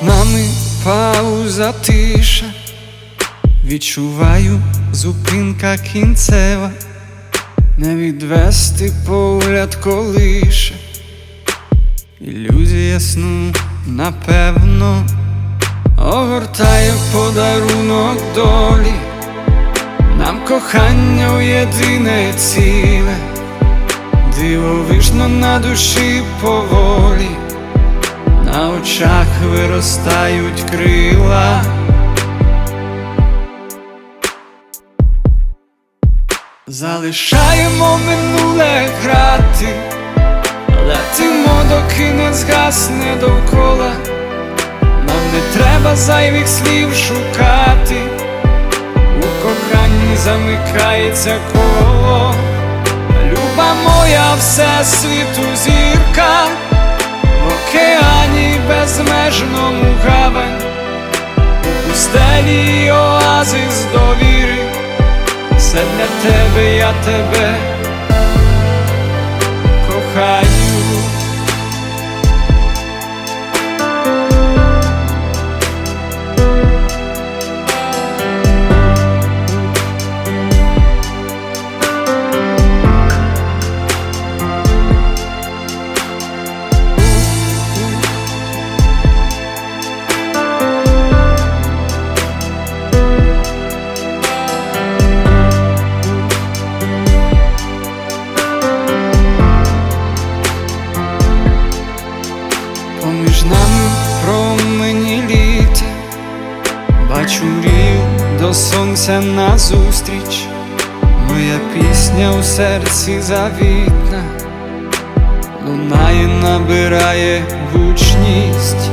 Поміж нами пауза тиша, відчуваю зупинка кінцева, не відвести погляд колише, ілюзія сну, напевно, огортає подарунок долі, нам кохання у єдине ціле, дивовижно на душі поволі. На очах виростають крила. Залишаємо минуле грати, летимо, доки не згасне довкола. Нам не треба зайвих слів шукати, у коханні замикається коло. Люба моя всесвіту зірка в океані безмежному гавань, пустелі оазис довіри, все для тебе, я тебе бачу мрію до сонця назустріч, моя пісня у серці завітна, лунає, набирає гучність.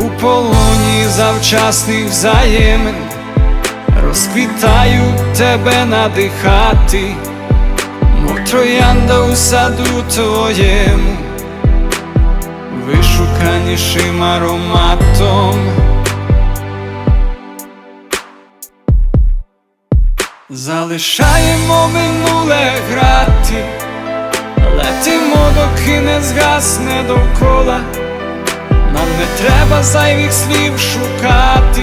У полоні завчасних взаємин, розквітаю тебе надихати, мов троянда у саду твоєму. Вишуканішим ароматом. Залишаємо минуле грати, летимо, доки не згасне довкола. Нам не треба зайвих слів шукати,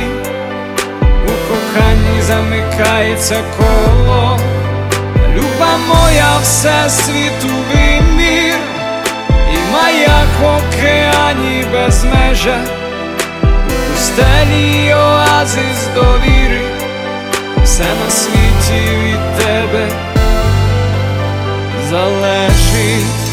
у коханні замикається коло. Люба моя всесвіту вимір. І маяк в океані без межа, у пустелі оазис довіри, все на світі від тебе залежить.